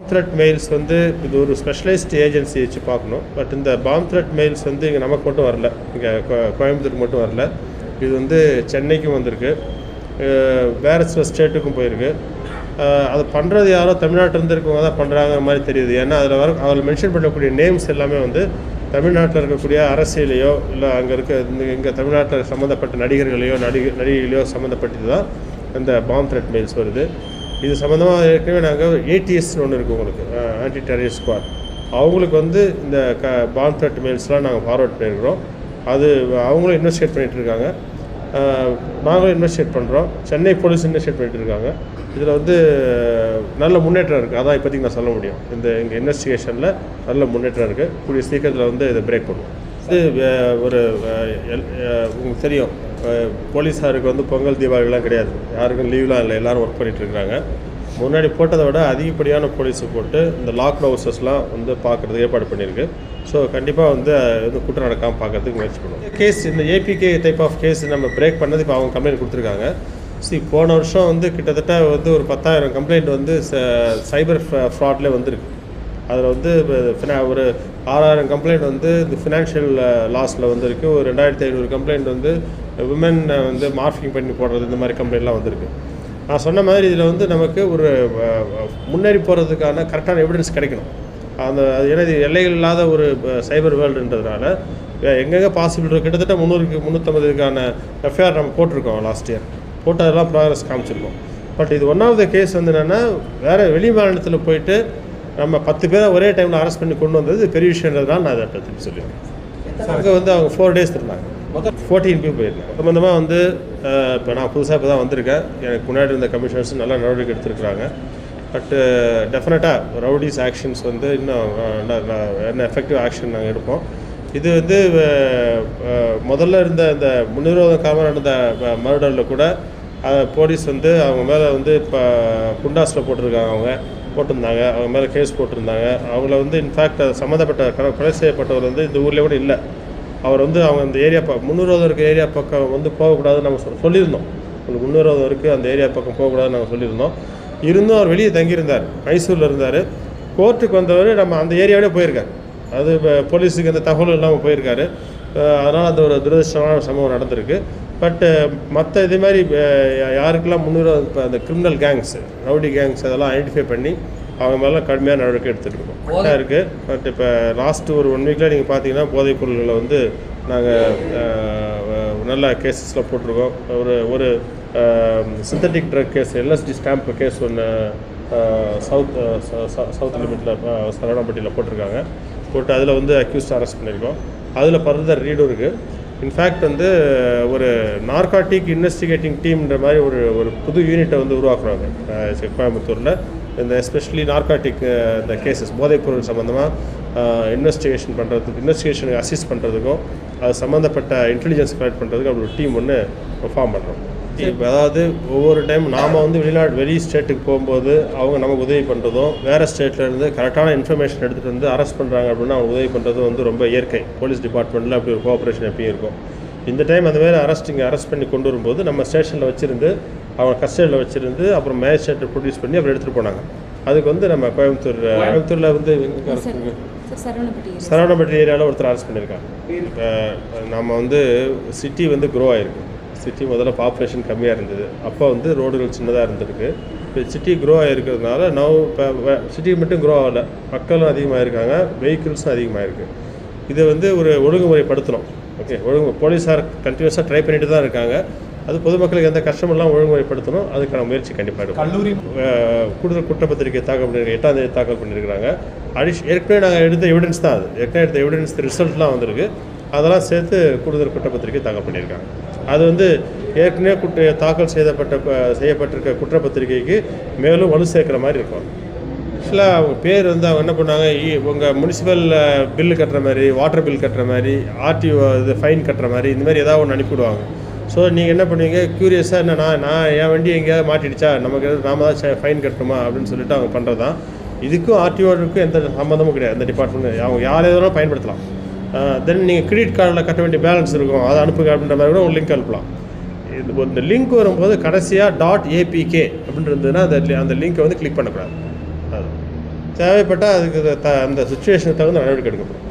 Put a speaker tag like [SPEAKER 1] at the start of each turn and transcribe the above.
[SPEAKER 1] Thread mails வந்து இது ஒரு ஸ்பெஷலைஸ்ட் ஏஜென்சி வச்சு பார்க்கணும். பட் இந்த பாம் த்ரெட் மெயில்ஸ் வந்து இங்கே நமக்கு மட்டும் வரல. இங்கே கோயம்புத்தூருக்கு மட்டும் வரல. இது வந்து சென்னைக்கும் வந்திருக்கு. வேறு சில ஸ்டேட்டுக்கும் போயிருக்கு. அது பண்ணுறது யாரோ தமிழ்நாட்டிலேருந்து இருக்கவங்க தான் பண்ணுறாங்க மாதிரி தெரியுது. ஏன்னா அதில் வர அதில் மென்ஷன் பண்ணக்கூடிய நேம்ஸ் எல்லாமே வந்து தமிழ்நாட்டில் இருக்கக்கூடிய அரசியலையோ இல்லை அங்கே இருக்க இந்த இங்கே தமிழ்நாட்டில் சம்மந்தப்பட்ட நடிகர்களையோ நடிகை நடிகைகளையோ சம்மந்தப்பட்டது தான் இந்த பாம் த்ரெட் மெயில்ஸ் வருது. இது சம்மந்தமாக ஏற்கனவே நாங்கள் ஏடிஎஸ்னு ஒன்று இருக்குது உங்களுக்கு ஆன்டி டெரரிஸ்ட் ஸ்குவாட் அவங்களுக்கு வந்து இந்த க பாம் த்ரெட் மெயில்ஸ்லாம் நாங்கள் ஃபார்வர்ட் பண்ணியிருக்கிறோம் அது அவங்களும் இன்வெஸ்டிகேட் பண்ணிகிட்டு இருக்காங்க. நாங்களும் இன்வெஸ்டிகேட் பண்ணுறோம் சென்னை போலீஸ் இன்வெஸ்டிகேட் பண்ணிகிட்டு இருக்காங்க. இதில் வந்து நல்ல முன்னேற்றம் இருக்குது அதான் இப்போதைக்கு நான் சொல்ல முடியும். இந்த எங்கள் இன்வெஸ்டிகேஷனில் நல்ல முன்னேற்றம் இருக்குது கூடிய சீக்கிரத்தில் வந்து இதை பிரேக் பண்ணுவோம். இது ஒரு எல்- உங்களுக்கு தெரியும். போலீஸாருக்கு வந்து பொங்கல் தீபாவளிலாம் கிடையாது. யாருக்கும் லீவ்லாம் இல்லை. எல்லோரும் ஒர்க் பண்ணிகிட்ருக்குறாங்க முன்னாடி போட்டதை விட அதிகப்படியான போலீஸை போட்டு இந்த லாக் ஹவுசஸ்லாம் வந்து பார்க்குறது ஏற்பாடு பண்ணியிருக்கு. ஸோ கண்டிப்பாக வந்து வந்து குற்றம் நடக்காமல் பார்க்கறதுக்கு முயற்சி பண்ணுவோம். கேஸ் இந்த ஏபிகே டைப் ஆஃப் கேஸ் நம்ம பிரேக் பண்ணது இப்போ அவங்க கம்ப்ளைண்ட் கொடுத்துருக்காங்க. See போன வருஷம் வந்து கிட்டத்தட்ட வந்து ஒரு பத்தாயிரம் கம்ப்ளைண்ட் வந்து சைபர் ஃப்ராட்லேயே வந்திருக்கு. அதில் வந்து இப்போ ஃபினா- ஒரு ஆறாயிரம் கம்ப்ளைண்ட் வந்து இந்த ஃபினான்ஷியல் லாஸில் வந்திருக்கு. ஒரு ரெண்டாயிரத்தி ஐநூறு கம்ப்ளைண்ட் வந்து விமன் வந்து மார்க்கிங் பண்ணி போடுறது இந்த மாதிரி கம்ப்ளைண்ட்லாம் வந்திருக்கு. நான் சொன்ன மாதிரி இதில் வந்து நமக்கு ஒரு முன்னேறி போகிறதுக்கான கரெக்டான எவிடன்ஸ் கிடைக்கணும். அந்த அது ஏன்னா இது எல்லைகள் இல்லாத ஒரு சைபர் வேர்ல்டுன்றதுனால எங்கெங்கே பாசிபிள் கிட்டத்தட்ட முந்நூறுக்கு முந்நூற்றம்பதுக்கான எஃப்ஐஆர் நம்ம போட்டிருக்கோம் லாஸ்ட் இயர் போட்டு அதெல்லாம் ப்ராக்ரஸ் காமிச்சிருக்கோம். பட் இது ஒன் ஆஃப் த கேஸ் வந்து என்னென்னா வேறு வெளி மாநிலத்தில் போயிட்டு நம்ம பத்து பேரை ஒரே டைமில் அரெஸ்ட் பண்ணி கொண்டு வந்தது பெரிய விஷயன்றதுனால நான் அதை திருப்பி சொல்லியிருக்கேன். அங்கே வந்து அவங்க ஃபோர் டேஸ் இருந்தாங்க. மொத்தம் ஃபோர்டீன் பேர் போயிருந்தாங்க சம்மந்தமாக வந்து இப்போ நான் புதுசாக இப்போ தான் வந்திருக்கேன். எனக்கு முன்னாடி இருந்த கமிஷனர்ஸ் நல்லா நடவடிக்கை எடுத்திருக்கிறாங்க. பட்டு டெஃபினட்டாக ரவுடிஸ் ஆக்ஷன்ஸ் வந்து இன்னும் என்ன எஃபெக்டிவ் ஆக்ஷன் நாங்கள் எடுப்போம். இது வந்து முதல்ல இருந்த இந்த முன்னிரோதம் காரணமாக நடந்த மர்டரில் கூட அதை போலீஸ் வந்து அவங்க மேலே வந்து இப்போ குண்டாஸில் போட்டிருக்காங்க அவங்க. போட்டிருந்தாங்க. அவங்க மேலே கேஸ் போட்டிருந்தாங்க. அவங்கள வந்து இன்ஃபேக்ட் சம்மந்தப்பட்ட கொலை கொலை செய்யப்பட்டவர் வந்து இந்த ஊரில் கூட இல்லை. அவர் வந்து அவங்க அந்த ஏரியா ப முந்நூறுவது இருக்க ஏரியா பக்கம் வந்து போகக்கூடாதுன்னு நம்ம சொல்லியிருந்தோம். உங்களுக்கு முந்நூறுவது வரைக்கும் அந்த ஏரியா பக்கம் போகக்கூடாதுன்னு நாங்கள் சொல்லியிருந்தோம். இருந்தும் அவர் வெளியே தங்கியிருந்தார். மைசூரில் இருந்தார். கோர்ட்டுக்கு வந்தவர் நம்ம அந்த ஏரியாவிலே போயிருக்கார். அது இப்போ போலீஸுக்கு அந்த தகவல் இல்லாமல் போயிருக்காரு. அதனால் அந்த ஒரு துரதிருஷ்டமான சம்பவம் நடந்திருக்கு. பட்டு மற்ற இதே மாதிரி யாருக்கெல்லாம் முன்னூறு இப்போ அந்த கிரிமினல் கேங்ஸ் ரவுடி கேங்ஸ் அதெல்லாம் ஐடென்டிஃபை பண்ணி அவங்க மேலே கடுமையான நடவடிக்கை எடுத்துகிட்டு இருக்கோம். கரெக்டாக இருக்குது பட் இப்போ லாஸ்ட்டு ஒரு ஒன் வீக்கில் நீங்கள் பார்த்தீங்கன்னா போதைப் பொருள்களை வந்து நாங்கள் நல்ல கேசஸில் போட்டிருக்கோம். ஒரு ஒரு synthetic drug case LSD stamp case ஒன்று சவுத் சவுத் லிமிட்டில் சரவணப்பட்டியில் போட்டிருக்காங்க. போட்டு அதில் வந்து அக்யூஸ்ட் அரெஸ்ட் பண்ணியிருக்கோம். அதில் ஃபர்தர் ரீடும் இருக்குது இன்ஃபேக்ட் வந்து ஒரு நார்காட்டிக் இன்வெஸ்டிகேட்டிங் டீம்ன்ற மாதிரி ஒரு ஒரு புது யூனிட்டை வந்து உருவாக்குறாங்க கோயம்புத்தூரில். இந்த எஸ்பெஷலி நார்காட்டிக் இந்த கேசஸ் போதைப்பொருள் சம்மந்தமாக இன்வெஸ்டிகேஷன் பண்ணுறதுக்கு இன்வெஸ்டிகேஷனுக்கு அசிஸ்ட் பண்ணுறதுக்கும் அது சம்மந்தப்பட்ட இன்டெலிஜென்ஸ் கலெக்ட் பண்ணுறதுக்கு அப்படி ஒரு டீம் ஒன்று ஃபார்ம் பண்ணுறோம் இப்போ அதாவது ஒவ்வொரு டைம் நாம் வந்து வெளிநாடு வெளி ஸ்டேட்டுக்கு போகும்போது அவங்க நமக்கு உதவி பண்ணுறதும் வேறு ஸ்டேட்லேருந்து கரெக்டான இன்ஃபர்மேஷன் எடுத்துகிட்டு வந்து அரெஸ்ட் பண்ணுறாங்க அப்படின்னா அவங்க உதவி பண்ணுறதும் வந்து ரொம்ப இயற்கை. போலீஸ் டிபார்ட்மெண்ட்டில் அப்படி ஒரு கோஆப்ரேஷன் எப்பயும் இருக்கும். இந்த டைம் அந்த மாதிரி அரெஸ்ட் இங்கே அரெஸ்ட் பண்ணி கொண்டு வரும்போது நம்ம ஸ்டேஷனில் வச்சுருந்து அவங்க கஸ்டடியில் வச்சுருந்து அப்புறம் மேஜிஸ்ட்ரேட்டை ப்ரொடியூஸ் பண்ணி அப்புறம் எடுத்துகிட்டு போனாங்க. அதுக்கு வந்து நம்ம கோயம்புத்தூர் கோயம்புத்தூரில் வந்து
[SPEAKER 2] சரவணப்பட்டி
[SPEAKER 1] ஏரியாவில் ஒருத்தர் அரெஸ்ட் பண்ணியிருக்காங்க இப்போ நம்ம வந்து சிட்டி வந்து க்ரோ ஆயிருக்கு. சிட்டி முதல்ல பாப்புலேஷன் கம்மியாக இருந்தது. அப்போ வந்து ரோடுகள் சின்னதாக இருந்திருக்கு. இப்போ சிட்டி க்ரோ ஆகிருக்கிறதுனால நவ் இப்போ சிட்டி மட்டும் க்ரோ ஆகலை. மக்களும் அதிகமாக இருக்காங்க வெஹிக்கிள்ஸும் அதிகமாக இருக்குது இதை வந்து ஒரு ஒழுங்குமுறைப்படுத்தணும். ஓகே ஒழுங்கு போலீஸார் கண்டினியூஸாக ட்ரை பண்ணிட்டு தான் இருக்காங்க. அது பொதுமக்களுக்கு எந்த கஷ்டமெல்லாம் ஒழுங்குமுறைப்படுத்தணும் அதுக்கான முயற்சி கண்டிப்பாக
[SPEAKER 3] கல்லூரி
[SPEAKER 1] கூடுதல் குற்றப்பத்திரிக்கை தாக்கல் பண்ணியிருக்காங்க எட்டாம் தேதி தாக்கல் பண்ணியிருக்கிறாங்க அடிஷ் ஏற்கனவே நாங்கள் எடுத்த எவிடன்ஸ் தான் அது. ஏற்கனவே எடுத்த எவிடன்ஸ் ரிசல்ட்லாம் வந்திருக்கு. அதெல்லாம் சேர்த்து கூடுதல் குற்றப்பத்திரிக்கை தாக்கல் பண்ணியிருக்காங்க. அது வந்து ஏற்கனவே குற்ற தாக்கல் செய்யப்பட்ட செய்யப்பட்டிருக்க குற்றப்பத்திரிகைக்கு மேலும் வலு சேர்க்குற மாதிரி இருக்கும். ஆக்சுவலாக அவங்க பேர் வந்து அவங்க என்ன பண்ணாங்க இ- உங்கள் முனிசிபல் பில்லு கட்டுற மாதிரி வாட்டர் பில் கட்டுற மாதிரி ஆர்டிஓ இது ஃபைன் கட்டுற மாதிரி இந்த மாதிரி ஏதாவது ஒன்று அனுப்பிவிடுவாங்க ஸோ நீங்கள் என்ன பண்ணுவீங்க க்யூரியஸாக என்ன நான் நான் என் வண்டி எங்கேயாவது மாட்டிடுச்சா? நமக்கு எதாவது நாம தான் ஃபைன் கட்டணுமா? அப்படின்னு சொல்லிட்டு அவங்க பண்ணுறது தான் இதுக்கும் ஆர்டிஓருக்கும் எந்த சம்மந்தமும் கிடையாது. அந்த டிபார்ட்மெண்ட் அவங்க யார் எதுவும் பயன்படுத்தலாம். தென் நீங்கள் கிரெடிட் கார்டில் கட்ட வேண்டிய பேலன்ஸ் இருக்கும். அதை அனுப்புங்க அப்படின்ற மாதிரி கூட ஒரு லிங்க் அனுப்பலாம். இது இந்த லிங்க் வரும்போது கடைசியாக டாட் ஏபிகே அப்படின்னு இருந்ததுன்னா அந்த அந்த லிங்க்கை வந்து கிளிக் பண்ணக்கூடாது. அது. தேவைப்பட்டால் அதுக்கு த அந்த சுச்சுவேஷனுக்கு தகுந்த நடவடிக்கை எடுக்கப்படும்.